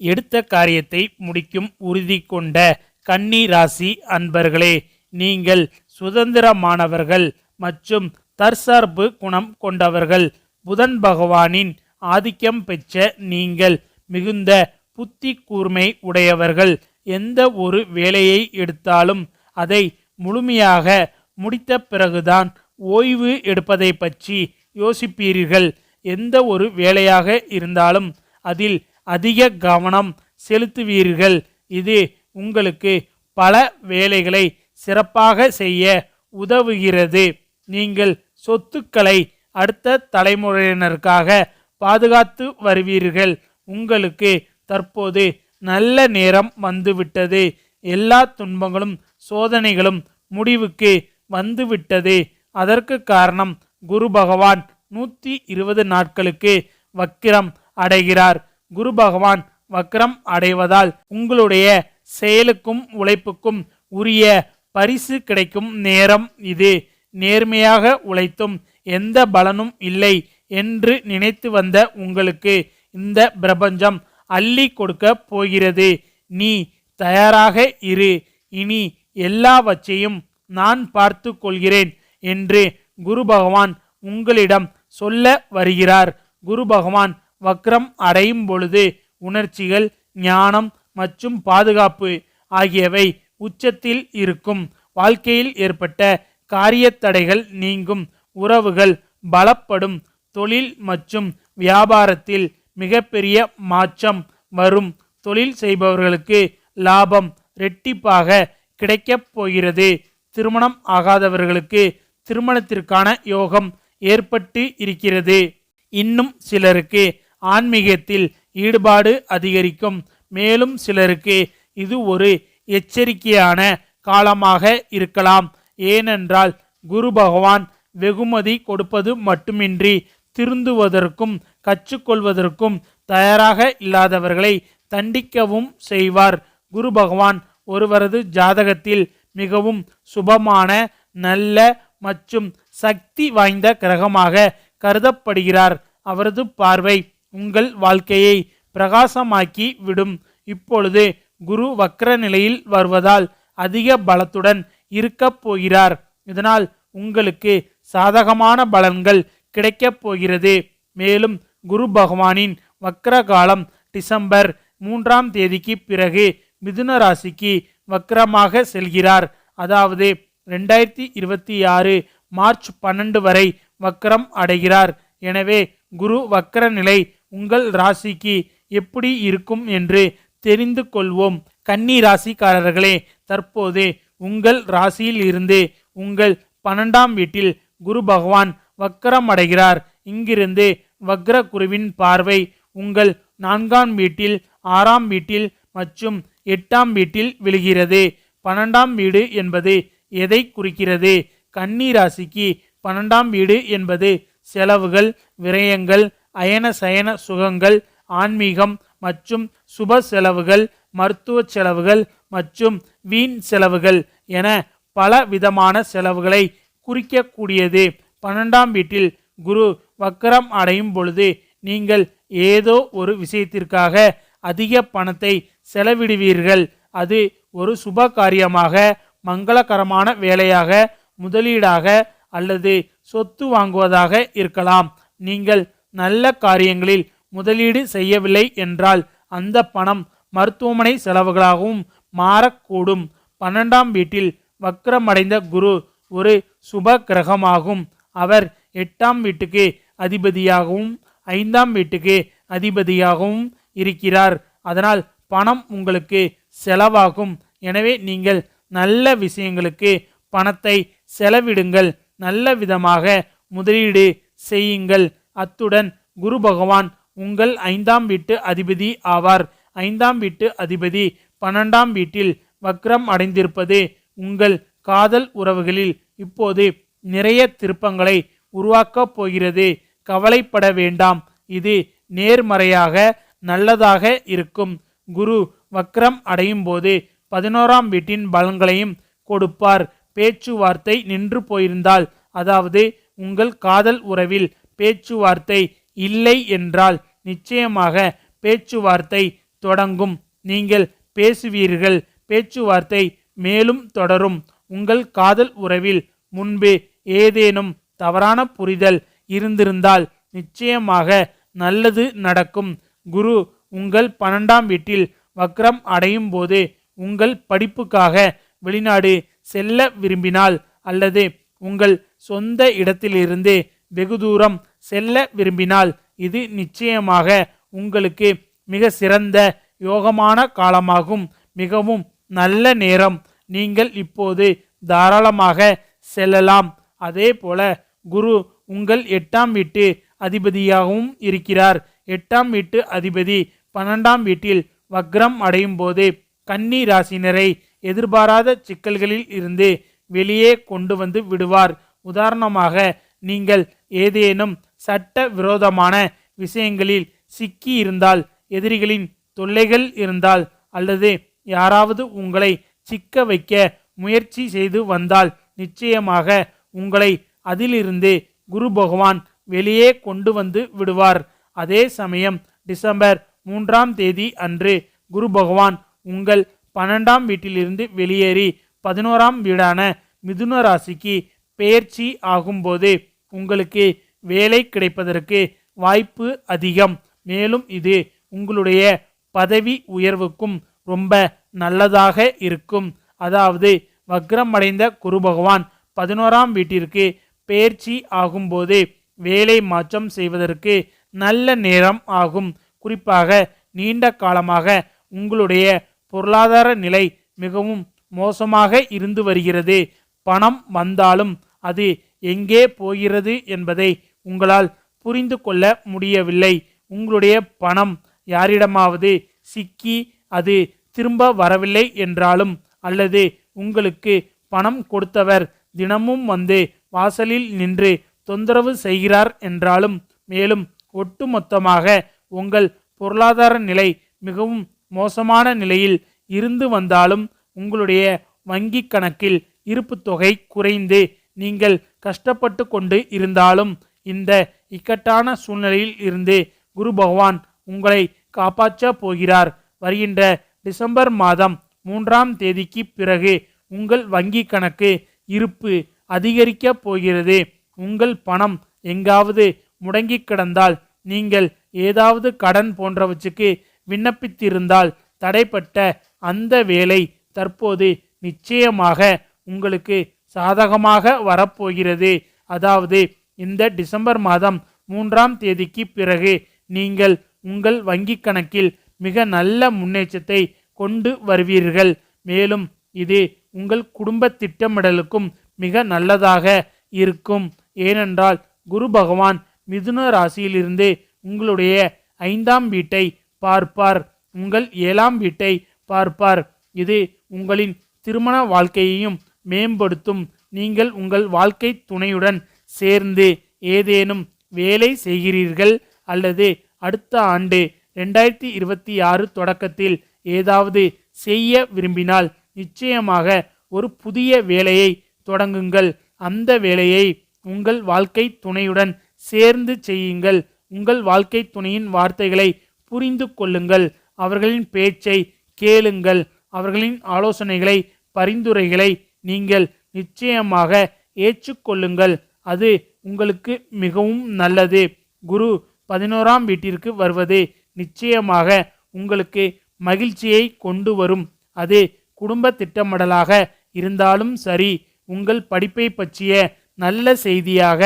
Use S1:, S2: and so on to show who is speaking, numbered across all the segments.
S1: எடுத்த காரியத்தை முடிக்கும் உறுதி கொண்ட கன்னி ராசி அன்பர்களே நீங்கள் சுதந்திரமானவர்கள் மற்றும் தற்சார்பு குணம் கொண்டவர்கள். புதன் பகவானின் ஆதிக்கம் பெற்ற நீங்கள் மிகுந்த புத்தி கூர்மை உடையவர்கள். எந்த ஒரு வேலையை எடுத்தாலும் அதை முழுமையாக முடித்த பிறகுதான் ஓய்வு எடுப்பதை பற்றி யோசிப்பீர்கள். எந்த ஒரு வேலையாக இருந்தாலும் அதில் அதிக கவனம் செலுத்துவீர்கள். இது உங்களுக்கு பல வேலைகளை சிறப்பாக செய்ய உதவுகிறது. நீங்கள் சொத்துக்களை அடுத்த தலைமுறையினருக்காக பாதுகாத்து வருவீர்கள். உங்களுக்கு தற்போது நல்ல நேரம் வந்துவிட்டது. எல்லா துன்பங்களும் சோதனைகளும் முடிவுக்கு வந்துவிட்டது. அதற்கு காரணம் குரு பகவான் நூற்றி இருபது நாட்களுக்கு வக்கிரம் அடைகிறார். குரு பகவான் வக்ரம் அடைவதால் உங்களுடைய செயலுக்கும் உழைப்புக்கும் உரிய பரிசு கிடைக்கும் நேரம் இது. நேர்மையாக உழைத்தும் எந்த பலனும் இல்லை என்று நினைத்து வந்த உங்களுக்கு இந்த பிரபஞ்சம் அள்ளி கொடுக்க போகிறது. நீ தயாராக இரு. இனி எல்லாவற்றையும் நான் பார்த்து கொள்கிறேன் என்று குரு பகவான் உங்களிடம் சொல்ல வருகிறார். குரு பகவான் வக்ரம் அடையும் பொழுது உணர்ச்சிகள் ஞானம் மற்றும் பாதுகாப்பு ஆகியவை உச்சத்தில் இருக்கும். வாழ்க்கையில் ஏற்பட்ட காரியத்தடைகள் நீங்கும். உறவுகள் பலப்படும். தொழில் மற்றும் வியாபாரத்தில் மிகப்பெரிய மாற்றம் வரும். தொழில் செய்பவர்களுக்கு லாபம் ரெட்டிப்பாக கிடைக்கப் போகிறது. திருமணம் ஆகாதவர்களுக்கு திருமணத்திற்கான யோகம் ஏற்பட்டு இருக்கிறது. இன்னும் சிலருக்கு ஆன்மீகத்தில் ஈடுபாடு அதிகரிக்கும். மேலும் சிலருக்கு இது ஒரு எச்சரிக்கையான காலமாக இருக்கலாம். ஏனென்றால் குரு பகவான் வெகுமதி கொடுப்பது மட்டுமின்றி திருந்துவதற்கும் கற்றுக்கொள்வதற்கும் தயாராக இல்லாதவர்களை தண்டிக்கவும் செய்வார். குரு பகவான் ஒருவரது ஜாதகத்தில் மிகவும் சுபமான நல்ல மற்றும் சக்தி வாய்ந்த கிரகமாக கருதப்படுகிறார். அவரது பார்வை உங்கள் வாழ்க்கையை பிரகாசமாக்கி விடும். இப்பொழுது குரு வக்ர நிலையில் வருவதால் அதிக பலத்துடன் இருக்கப் போகிறார். இதனால் உங்களுக்கு சாதகமான பலன்கள் கிடைக்கப் போகிறது. மேலும் குரு பகவானின் வக்ர காலம் டிசம்பர் மூன்றாம் தேதிக்கு பிறகு மிதுன ராசிக்கு வக்ரமாக செல்கிறார். அதாவது ரெண்டாயிரத்தி இருபத்தி ஆறு மார்ச் பன்னெண்டு வரை வக்ரம் அடைகிறார். எனவே குரு வக்ர நிலை உங்கள் ராசிக்கு எப்படி இருக்கும் என்று தெரிந்து கொள்வோம். கன்னி ராசிக்காரர்களே தற்போது உங்கள் ராசியில் இருந்து உங்கள் பன்னெண்டாம் வீட்டில் குரு பகவான் வக்கரம் அடைகிறார். இங்கிருந்து வக்ர குருவின் பார்வை உங்கள் நான்காம் வீட்டில் ஆறாம் வீட்டில் மற்றும் எட்டாம் வீட்டில் விழுகிறது. பன்னெண்டாம் வீடு என்பது எதை குறிக்கிறது? கன்னி ராசிக்கு பன்னெண்டாம் வீடு என்பது செலவுகள் விரயங்கள் அயன சயன சுகங்கள் ஆன்மீகம் மற்றும் சுப செலவுகள் மருத்துவ செலவுகள் மற்றும் வீண் செலவுகள் என பல விதமான செலவுகளை குறிக்கக்கூடியது. பன்னெண்டாம் வீட்டில் குரு வக்கரம் அடையும் பொழுது நீங்கள் ஏதோ ஒரு விஷயத்திற்காக அதிக பணத்தை செலவிடுவீர்கள். அது ஒரு சுப காரியமாக மங்களகரமான வேலையாக முதலீடாக அல்லது சொத்து வாங்குவதாக இருக்கலாம். நீங்கள் நல்ல காரியங்களில் முதலீடு செய்யவில்லை என்றால் அந்த பணம் மருத்துவமனை செலவுகளாகவும் மாறக்கூடும். பன்னெண்டாம் வீட்டில் வக்ரமடைந்த குரு ஒரு சுப கிரகமாகும். அவர் எட்டாம் வீட்டுக்கு அதிபதியாகவும் ஐந்தாம் வீட்டுக்கு அதிபதியாகவும் இருக்கிறார். அதனால் பணம் உங்களுக்கு செலவாகும். எனவே நீங்கள் நல்ல விஷயங்களுக்கு பணத்தை செலவிடுங்கள். நல்ல விதமாக முதலீடு செய்யுங்கள். அத்துடன் குரு பகவான் உங்கள் ஐந்தாம் வீட்டு அதிபதி ஆவார். ஐந்தாம் வீட்டு அதிபதி பன்னெண்டாம் வீட்டில் வக்ரம் அடைந்திருப்பது உங்கள் காதல் உறவுகளில் இப்போது நிறைய திருப்பங்களை உருவாக்கப் போகிறது. கவலைப்பட வேண்டாம். இது நேர்மறையாக நல்லதாக இருக்கும். குரு வக்ரம் அடையும் போது பதினோராம் வீட்டின் பலன்களையும் கொடுப்பார். பேச்சுவார்த்தை நின்று போயிருந்தால் அதாவது உங்கள் காதல் உறவில் பேச்சுவார்த்தை இல்லை என்றால் நிச்சயமாக பேச்சுவார்த்தை தொடங்கும். நீங்கள் பேசுவீர்கள். பேச்சுவார்த்தை மேலும் தொடரும். உங்கள் காதல் உறவில் முன்பு ஏதேனும் தவறான புரிதல் இருந்திருந்தால் நிச்சயமாக நல்லது நடக்கும். குரு உங்கள் பன்னெண்டாம் வீட்டில் வக்ரம் அடையும் போது உங்கள் படிப்புக்காக வெளிநாடு செல்ல விரும்பினால் அல்லது உங்கள் சொந்த இடத்திலிருந்து வெகு தூரம் செல்ல விரும்பினால் இது நிச்சயமாக உங்களுக்கு மிக சிறந்த யோகமான காலமாகும். மிகவும் நல்ல நேரம். நீங்கள் இப்போது தாராளமாக செல்லலாம். அதே போல குரு உங்கள் எட்டாம் வீட்டு அதிபதியாகவும் இருக்கிறார். எட்டாம் வீட்டு அதிபதி பன்னெண்டாம் வீட்டில் வக்ரம் அடையும் போது கன்னி ராசினரை எதிர்பாராத சிக்கல்களில் இருந்து வெளியே கொண்டு வந்து விடுவார். உதாரணமாக நீங்கள் ஏதேனும் சட்ட விரோதமான விஷயங்களில் சிக்கி இருந்தால் எதிரிகளின் தொல்லைகள் இருந்தால் அல்லது யாராவது உங்களை சிக்க வைக்க முயற்சி செய்து வந்தால் நிச்சயமாக உங்களை அதிலிருந்து குரு பகவான் வெளியே கொண்டு வந்து விடுவார். அதே சமயம் டிசம்பர் மூன்றாம் தேதி அன்று குரு பகவான் உங்கள் பன்னெண்டாம் வீட்டிலிருந்து வெளியேறி பதினோராம் வீடான மிதுன ராசிக்கு பெயர்ச்சி ஆகும்போது உங்களுக்கு வேலை கிடைப்பதற்கு வாய்ப்பு அதிகம். மேலும் இது உங்களுடைய பதவி உயர்வுக்கும் ரொம்ப நல்லதாக இருக்கும். அதாவது வக்ரமடைந்த குரு பகவான் பதினோராம் வீட்டிற்கு பேர்ச்சி ஆகும்போது வேலை மாற்றம் செய்வதற்கு நல்ல நேரம் ஆகும். குறிப்பாக நீண்ட காலமாக உங்களுடைய பொருளாதார நிலை மிகவும் மோசமாக இருந்து வருகிறது. பணம் வந்தாலும் அது எங்கே போகிறது என்பதை உங்களால் புரிந்து கொள்ள முடியவில்லை. உங்களுடைய பணம் யாரிடமாவது சிக்கி அது திரும்ப வரவில்லை என்றாலும் அல்லது உங்களுக்கு பணம் கொடுத்தவர் தினமும் வந்து வாசலில் நின்று தொந்தரவு செய்கிறார் என்றாலும் மேலும் ஒட்டுமொத்தமாக உங்கள் பொருளாதார நிலை மிகவும் மோசமான நிலையில் இருந்து வந்தாலும் உங்களுடைய வங்கி கணக்கில் இருப்பு தொகை குறைந்து நீங்கள் கஷ்டப்பட்டு கொண்டு இருந்தாலும் இந்த இக்கட்டான சூழ்நிலையில் இருந்து குரு பகவான் உங்களை காப்பாற்ற போகிறார். வருகின்ற டிசம்பர் மாதம் மூன்றாம் தேதிக்கு பிறகு உங்கள் வங்கி கணக்கு இருப்பு அதிகரிக்கப் போகிறது. உங்கள் பணம் எங்காவது முடங்கி கிடந்தால் நீங்கள் ஏதாவது கடன் போன்றவற்றுக்கு விண்ணப்பித்திருந்தால் தடைப்பட்ட அந்த வேலை தற்போது நிச்சயமாக உங்களுக்கு சாதகமாக வரப்போகிறது. அதாவது இந்த டிசம்பர் மாதம் மூன்றாம் தேதிக்கு பிறகு நீங்கள் உங்கள் வங்கிக் கணக்கில் மிக நல்ல முன்னேற்றத்தை கொண்டு வருவீர்கள். மேலும் இது உங்கள் குடும்ப திட்டமிடலுக்கும் மிக நல்லதாக இருக்கும். ஏனென்றால் குரு பகவான் மிதுன ராசியிலிருந்து உங்களுடைய ஐந்தாம் வீட்டை பார்ப்பார். உங்கள் ஏழாம் வீட்டை பார்ப்பார். இது உங்களின் திருமண வாழ்க்கையையும் மேம்படுத்தும். நீங்கள் உங்கள் வாழ்க்கை துணையுடன் சேர்ந்து ஏதேனும் வேலை செய்கிறீர்கள் அல்லது அடுத்த ஆண்டு ரெண்டாயிரத்தி இருபத்தி ஆறு தொடக்கத்தில் ஏதாவது செய்ய விரும்பினால் நிச்சயமாக ஒரு புதிய வேலையை தொடங்குங்கள். அந்த வேலையை உங்கள் வாழ்க்கை துணையுடன் சேர்ந்து செய்யுங்கள். உங்கள் வாழ்க்கை துணையின் வார்த்தைகளை புரிந்து கொள்ளுங்கள். அவர்களின் பேச்சை கேளுங்கள். அவர்களின் ஆலோசனைகளை பரிந்துரைகளை நீங்கள் நிச்சயமாக ஏற்றுக்கொள்ளுங்கள். அது உங்களுக்கு மிகவும் நல்லது. குரு பதினோராம் வீட்டிற்கு வருவது நிச்சயமாக உங்களுக்கு மகிழ்ச்சியை கொண்டு வரும். அது குடும்ப திட்டமிடலாக இருந்தாலும் சரி உங்கள் படிப்பை பற்றிய நல்ல செய்தியாக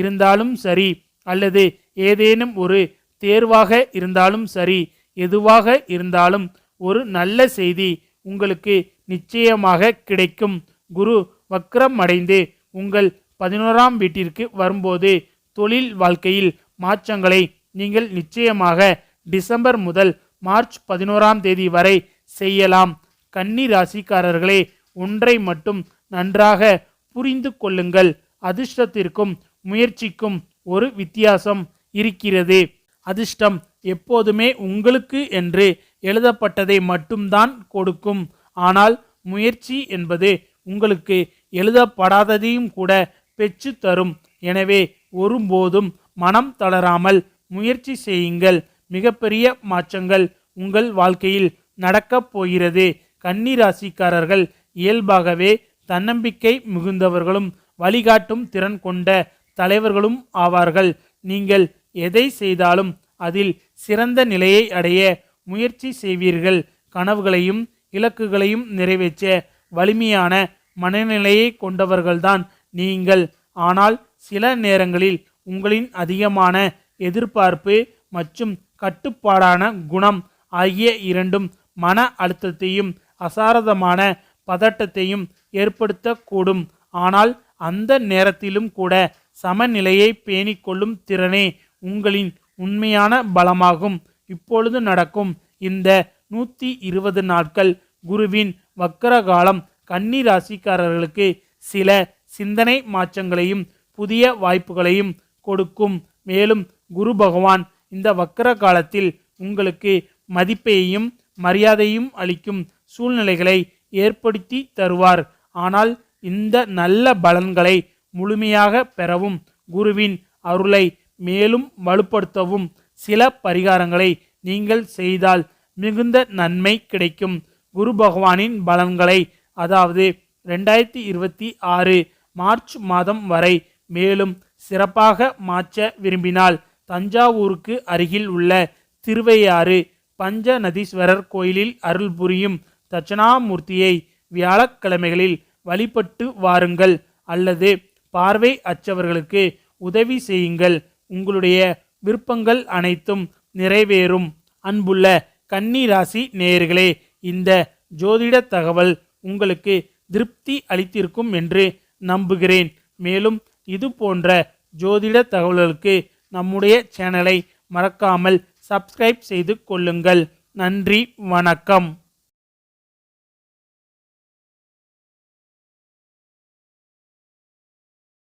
S1: இருந்தாலும் சரி அல்லது ஏதேனும் ஒரு தேர்வாக இருந்தாலும் சரி எதுவாக இருந்தாலும் ஒரு நல்ல செய்தி உங்களுக்கு நிச்சயமாக கிடைக்கும். குரு வக்ரம் அடைந்து உங்கள் பதினோராம் வீட்டிற்கு வரும்போது தொழில் வாழ்க்கையில் மாற்றங்களை நீங்கள் நிச்சயமாக டிசம்பர் முதல் மார்ச் பதினோராம் தேதி வரை செய்யலாம். கன்னி ராசிக்காரர்களே ஒன்றை மட்டும் நன்றாக புரிந்து கொள்ளுங்கள். அதிர்ஷ்டத்திற்கும் முயற்சிக்கும் ஒரு வித்தியாசம் இருக்கிறது. அதிர்ஷ்டம் எப்போதுமே உங்களுக்கு என்று எழுதப்பட்டதை மட்டும்தான் கொடுக்கும். ஆனால் முயற்சி என்பது உங்களுக்கு எழுதப்படாததையும் கூட பெற்று தரும். எனவே ஒருபோதும் மனம் தளராமல் முயற்சி செய்யுங்கள். மிகப்பெரிய மாற்றங்கள் உங்கள் வாழ்க்கையில் நடக்கப் போகிறது. கன்னிராசிக்காரர்கள் இயல்பாகவே தன்னம்பிக்கை மிகுந்தவர்களும் வழிகாட்டும் திறன் கொண்ட தலைவர்களும் ஆவார்கள். நீங்கள் எதை செய்தாலும் அதில் சிறந்த நிலையை அடைய முயற்சி செய்வீர்கள். கனவுகளையும் இலக்குகளையும் நிறைவேற்ற வலிமையான மனநிலையை கொண்டவர்கள்தான் நீங்கள். ஆனால் சில நேரங்களில் உங்களின் அதிகமான எதிர்பார்ப்பு மற்றும் கட்டுப்பாடான குணம் ஆகிய இரண்டும் மன அழுத்தத்தையும் அசாரதமான பதட்டத்தையும் ஏற்படுத்தக்கூடும். ஆனால் அந்த நேரத்திலும் கூட சமநிலையை பேணிக்கொள்ளும் திறனே உங்களின் உண்மையான பலமாகும். இப்பொழுது நடக்கும் இந்த நூற்றி இருபது நாட்கள் குருவின் வக்கர காலம் கன்னி ராசிக்காரர்களுக்கு சில சிந்தனை மாற்றங்களையும் புதிய வாய்ப்புகளையும் கொடுக்கும். மேலும் குரு பகவான் இந்த வக்கர காலத்தில் உங்களுக்கு மதிப்பையும் மரியாதையும் அளிக்கும் சூழ்நிலைகளை ஏற்படுத்தி தருவார். ஆனால் இந்த நல்ல பலன்களை முழுமையாக பெறவும் குருவின் அருளை மேலும் வலுப்படுத்தவும் சில பரிகாரங்களை நீங்கள் செய்தால் மிகுந்த நன்மை கிடைக்கும். குரு பகவானின் பலன்களை அதாவது ரெண்டாயிரத்தி இருபத்தி ஆறு மார்ச் மாதம் வரை மேலும் சிறப்பாக மாற்ற விரும்பினால் தஞ்சாவூருக்கு அருகில் உள்ள திருவையாறு பஞ்சநதீஸ்வரர் கோயிலில் அருள் புரியும் தட்சணாமூர்த்தியை வியாழக்கிழமைகளில் வழிபட்டு வாருங்கள் அல்லது பார்வை அச்சவர்களுக்கு உதவி செய்யுங்கள். உங்களுடைய விருப்பங்கள் அனைத்தும் நிறைவேறும். அன்புள்ள கன்னி ராசி நேயர்களே இந்த ஜோதிட தகவல் உங்களுக்கு திருப்தி அளித்திருக்கும் என்று நம்புகிறேன். மேலும் இது போன்ற ஜோதிட தகவல்களுக்கு நம்முடைய சேனலை மறக்காமல் சப்ஸ்கிரைப் செய்து கொள்ளுங்கள். நன்றி வணக்கம்.